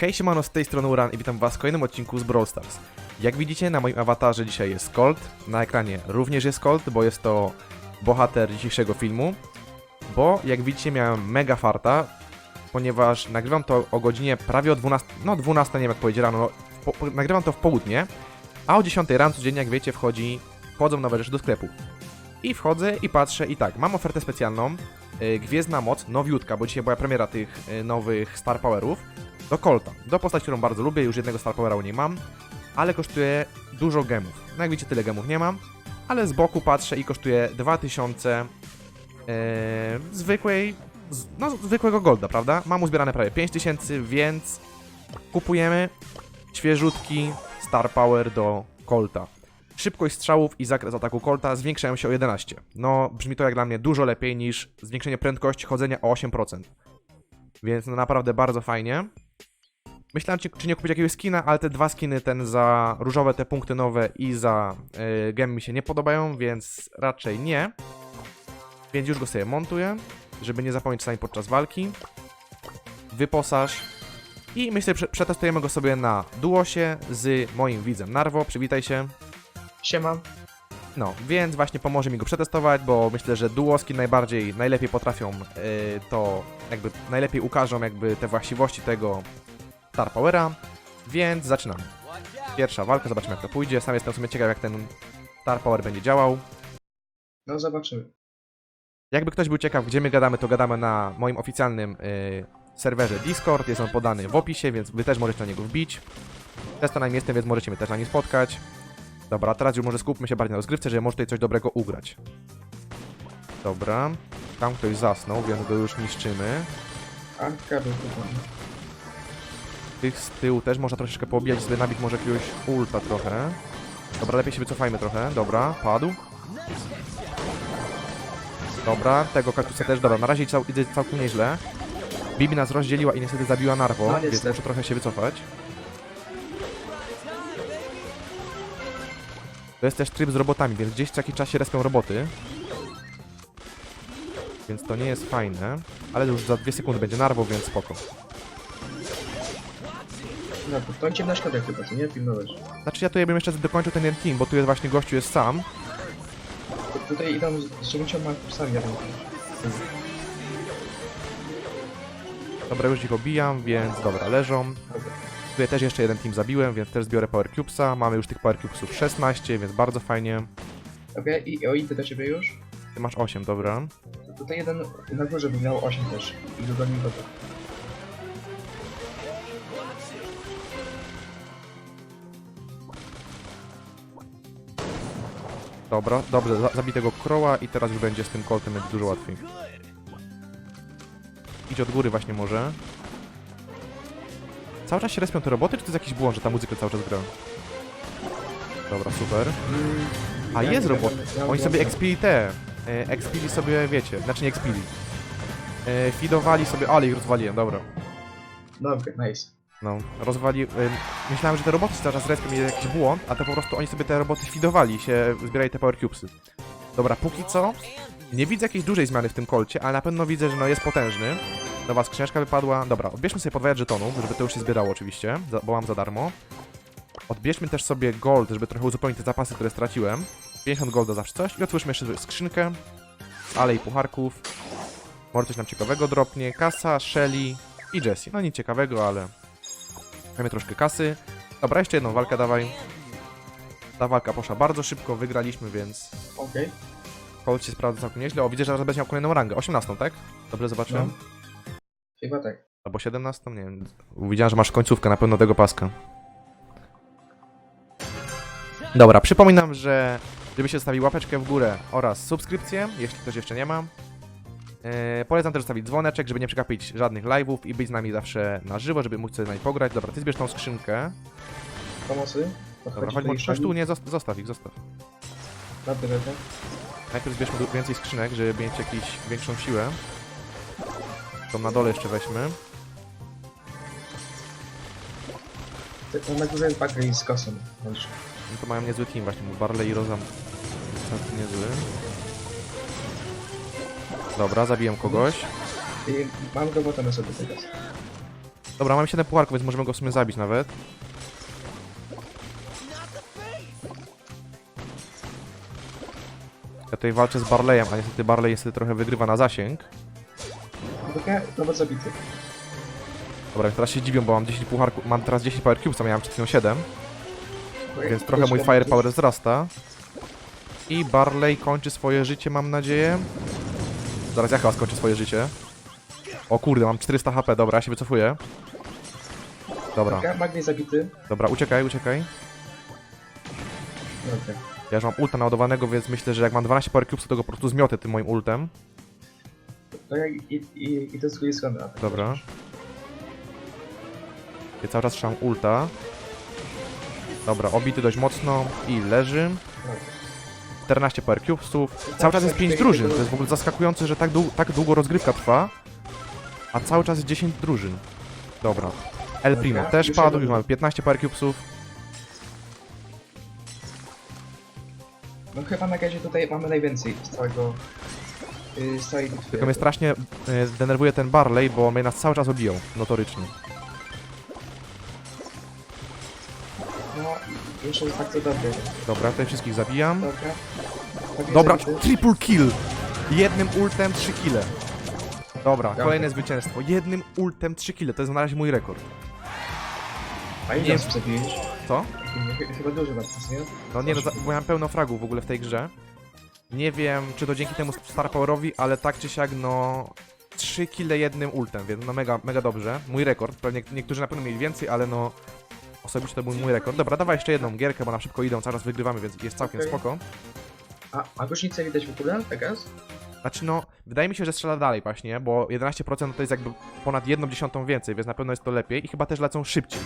Hej siemano, z tej strony Uran i witam was w kolejnym odcinku z Brawl Stars. Jak widzicie na moim awatarze dzisiaj jest Colt, na ekranie również jest Colt, bo jest to bohater dzisiejszego filmu. Bo jak widzicie miałem mega farta, ponieważ nagrywam to o godzinie prawie o 12, no 12 nie wiem jak powiedzieć rano, no, po, po, nagrywam to w południe, a o 10 rano codziennie jak wiecie wchodzi, wchodzą nowe rzeczy do sklepu. I wchodzę i patrzę i tak, mam ofertę specjalną, y, Gwiezdna Moc, nowiutka, bo dzisiaj była premiera tych y, nowych Star Powerów, do Colta. Do postać, którą bardzo lubię, już jednego Star Powera u niej mam, ale kosztuje dużo gemów. No jak widzicie, tyle gemów nie mam, ale z boku patrzę i kosztuje 2000 e, zwykłej, no zwykłego golda, prawda? Mam uzbierane prawie 5000, więc kupujemy świeżutki Star Power do Colta. Szybkość strzałów i zakres ataku Colta zwiększają się o 11. No, brzmi to jak dla mnie dużo lepiej niż zwiększenie prędkości chodzenia o 8%. Więc no naprawdę bardzo fajnie. Myślałem, czy, czy nie kupić jakiegoś skina, ale te dwa skiny, ten za różowe, te punkty nowe i za y, gem mi się nie podobają, więc raczej nie. Więc już go sobie montuję, żeby nie zapomnieć czasami podczas walki. Wyposaż. I myślę, że przetestujemy go sobie na duosie z moim widzem Narwo. Przywitaj się. Siema. No, więc właśnie pomoże mi go przetestować, bo myślę, że duoski najbardziej, najlepiej potrafią y, to, jakby najlepiej ukażą jakby te właściwości tego Star Powera, więc zaczynamy. Pierwsza walka, zobaczymy jak to pójdzie. Sam jestem w sumie ciekaw jak ten Star Power będzie działał. No zobaczymy. Jakby ktoś był ciekaw, gdzie my gadamy, to gadamy na moim oficjalnym y, serwerze Discord. Jest on podany w opisie, więc wy też możecie na niego wbić. Też to na nim jestem, więc możecie mnie też na nim spotkać. Dobra, teraz już może skupmy się bardziej na rozgrywce, że może tutaj coś dobrego ugrać. Dobra. Tam ktoś zasnął, więc go już niszczymy. A, kabel kupiony. Tych z tyłu też można troszeczkę poobijać, sobie nabić może jakiegoś ulta trochę. Dobra, lepiej się wycofajmy trochę. Dobra, padł. Dobra, tego kaktusa też, dobra, na razie cał, idzie całkiem nieźle. Bibi nas rozdzieliła i niestety zabiła Narwo, No, więc muszę trochę się wycofać. To jest też tryb z robotami, więc gdzieś co jakiś czas się respią roboty. Więc to nie jest fajne, ale już za dwie sekundy będzie Narwo, więc spoko. No, to on cię na szkodę chyba, co nie? Pilnować. Znaczy ja tutaj bym jeszcze dokończył ten jeden team, bo tu jest właśnie gościu jest sam. Tu- Tutaj idą z dziewięcioma kursami, ja tam. Dobra, już ich obijam, więc dobra, leżą. Dobra. Tutaj też jeszcze jeden team zabiłem, więc też zbiorę Power Cubesa. Mamy już tych Power Cubesów 16, więc bardzo fajnie. Okej, i o idę do ciebie już. Ty masz 8, dobra. To tutaj jeden na górze by miał 8 też. I dogoni go Dobra, dobrze, za zabij tego Crowa i teraz już będzie z tym będzie dużo łatwiej. Idź od góry właśnie może. Cały czas się respią te roboty, czy to jest jakiś błąd, że ta muzyka cały czas gra? Dobra, super. A jest robot. Oni sobie expili te. E, expili sobie, wiecie, znaczy nie expili. E, feedowali sobie, ale ich rozwaliłem, dobra. Dobra, nice. No, rozwali... Myślałem, że te roboty cały czas respią jest jakiś błąd, a to po prostu oni sobie te roboty feedowali się, zbierali te power cubesy. Dobra, póki co nie widzę jakiejś dużej zmiany w tym kolcie, ale na pewno widzę, że no jest potężny. Nowa skrzyneczka wypadła. Dobra, odbierzmy sobie podwajać żetonów, żeby to już się zbierało oczywiście, bo mam za darmo. Odbierzmy też sobie gold, żeby trochę uzupełnić te zapasy, które straciłem. 50 golda zawsze coś i otwórzmy jeszcze skrzynkę. Ale i pucharków. Może coś nam ciekawego dropnie. Kasa, Shelly i Jessie. No nic ciekawego, ale Mamy troszkę kasy. Dobra, jeszcze jedną walkę dawaj. Ta walka poszła bardzo szybko, wygraliśmy, więc Okej. Colt się sprawdza całkiem nieźle. O, widzę, że zaraz będzie miał kolejną rangę. 18, tak? Dobrze zobaczyłem? No. Chyba tak. Albo 17, nie wiem. Widziałem, że masz końcówkę na pewno tego paska. Dobra, przypominam, że żebyście zostawił łapeczkę w górę oraz subskrypcję, jeśli ktoś jeszcze nie ma. Eee, polecam też zostawić dzwoneczek, żeby nie przegapić żadnych live'ów i być z nami zawsze na żywo, żeby móc sobie z nami pograć. Dobra, ty zbierz tą skrzynkę. Pomocy? Dobra, chodź, chodź tu, nie, zost- zostaw ich, zostaw. Dobra, dobra. Najpierw zbierzmy więcej skrzynek, żeby mieć jakąś większą siłę. To na dole jeszcze weźmy. Ty- Na górze jest z kosą. Chodź. No to mają niezły team właśnie, bo Barley i Rozam całkiem niezły. Dobra, zabiłem kogoś. I mam robotę na sobie teraz. Dobra, mamy 7 pucharków, więc możemy go w sumie zabić nawet. Ja tutaj walczę z Barleyem, a niestety Barley niestety trochę wygrywa na zasięg. Okej, robot zabity. Dobra, teraz się dziwią, bo mam 10 pucharków, mam teraz 10 power cubes, a miałem przed chwilą 7, Okej, więc trochę mój firepower wzrasta. I Barley kończy swoje życie, mam nadzieję. Zaraz ja chyba skończę swoje życie. O kurde, mam 400 HP, dobra, ja się wycofuję. Dobra, Magni zabity. dobra, uciekaj, uciekaj. Dobra. Ja już mam ulta naładowanego, więc myślę, że jak mam 12 power cubes, to go po prostu zmiotę tym moim ultem. To ja i, i, i drugiej strony. a tak. Dobra. Ja cały czas trzymam ulta. Dobra, obity dość mocno i leży. Dobra. 14 power cubesów. Cały czas jest 5 drużyn. To jest w ogóle zaskakujące, że tak, dłu tak długo rozgrywka trwa. A cały czas jest 10 drużyn. Dobra. El Primo Dobra, też już padł, już mamy 15 power cubesów. No chyba na razie tutaj mamy najwięcej z całego... Yy, z całej bitwy. Tylko mnie strasznie e, denerwuje ten Barley, bo on mnie nas cały czas obijał, notorycznie. I jeszcze jest bardzo dobry. Dobra, tutaj wszystkich zabijam. Dobra. Dobra, triple kill! Jednym ultem 3 kile. Dobra, kolejne zwycięstwo. Jednym ultem 3 kile, to jest na razie mój rekord. A ile Nie. osób zabiłeś? Co? Ch- Chyba dużo bardzo, nie? No nie, no, za- bo miałem pełno fragów w ogóle w tej grze. Nie wiem, czy to dzięki temu Star Powerowi, ale tak czy siak, no... 3 kile jednym ultem, więc no mega, mega dobrze. Mój rekord. Pewnie niektórzy na pewno mieli więcej, ale no... Osobiście to był mój rekord. Dobra, dawaj jeszcze jedną gierkę, bo na szybko idą, cały czas wygrywamy, więc jest całkiem Okej. spoko. A, a różnicę widać w ogóle teraz? Znaczy no, wydaje mi się, że strzela dalej właśnie, bo 11% to jest jakby ponad 1 dziesiątą więcej, więc na pewno jest to lepiej i chyba też lecą szybciej.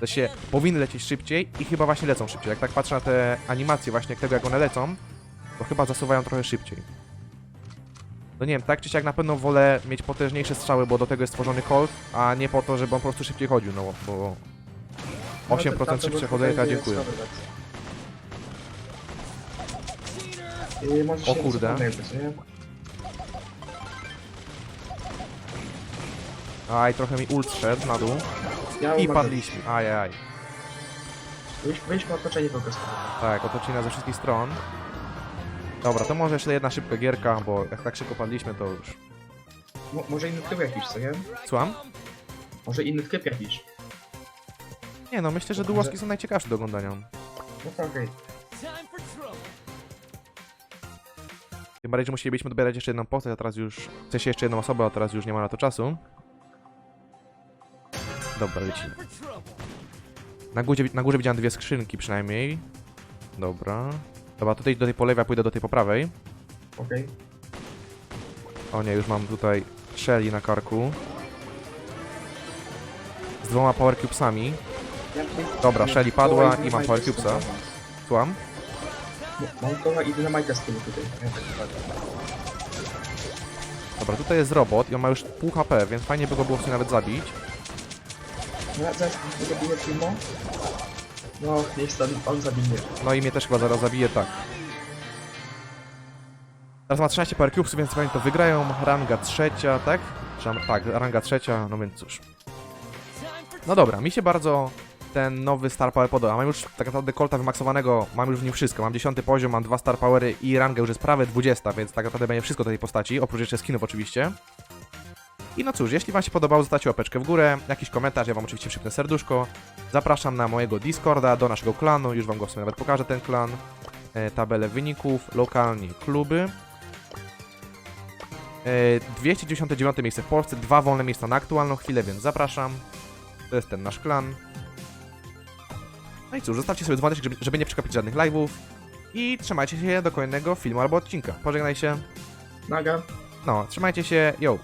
To się powinny lecieć szybciej i chyba właśnie lecą szybciej. Jak tak patrzę na te animacje właśnie tego, jak one lecą, to chyba zasuwają trochę szybciej. No nie wiem, tak czy siak na pewno wolę mieć potężniejsze strzały, bo do tego jest stworzony Colt, a nie po to, żeby on po prostu szybciej chodził, no bo... No, 8% to- tamto szybsze było chodzenie, tutaj dziękuję. słabe bardzo. Yy, może O się kurde. nie? Aj, trochę mi ult szedł na dół Ja i padliśmy. Ajaj. Byliśmy, byliśmy otoczeni po prostu. Tak, otoczeni nas ze wszystkich stron. Dobra, to może jeszcze jedna szybka gierka, bo jak tak szybko padliśmy, to już... Mo, może inny tryb jakiś, co nie? Słucham? Może inny tryb jakiś. Nie no, myślę, że dułoski są najciekawsze do oglądania. No okej. Tym bardziej, że musielibyśmy dobierać jeszcze jedną postać, a teraz już... W sensie jeszcze jedną osobę, a teraz już nie ma na to czasu. Dobra, lecimy. Na górze, na górze widziałem dwie skrzynki przynajmniej. Dobra. Dobra, tutaj do tej po lewej, a pójdę do tej po prawej. Okej. O nie, już mam tutaj Shelly na karku. Z dwoma power cubesami. Dobra, Shelly padła i mam power cubesa. Słucham? Mam koła i dynamajka z tyłu tutaj. Tak. Dobra, tutaj jest robot i on ma już pół HP, więc fajnie by go było w sumie nawet zabić. No zaraz zabiję Timo. No, niech on, on zabije. No i mnie też chyba zaraz zabije, tak. Teraz ma 13 power cubes, więc pewnie to wygrają. Ranga trzecia, tak? Tak, ranga trzecia, no więc cóż. No dobra, mi się bardzo ten nowy Star Power podoba. Mam już tak naprawdę Colta wymaksowanego, mam już w nim wszystko. Mam 10 poziom, mam dwa Star Powery i ranga już jest prawie 20, więc tak naprawdę będzie wszystko do tej postaci, oprócz jeszcze skinów oczywiście. I no cóż, jeśli Wam się podobało, zostawcie łapeczkę w górę, jakiś komentarz, ja Wam oczywiście przypnę serduszko. Zapraszam na mojego Discorda, do naszego klanu, już Wam go w sumie nawet pokażę, ten klan. E, tabelę wyników, lokalnie kluby. E, 299 miejsce w Polsce, dwa wolne miejsca na aktualną chwilę, więc zapraszam. To jest ten nasz klan. No i cóż, zostawcie sobie dzwoneczek, żeby, żeby nie przegapić żadnych live'ów. I trzymajcie się do kolejnego filmu albo odcinka. Pożegnaj się. Naga. No, trzymajcie się, yo.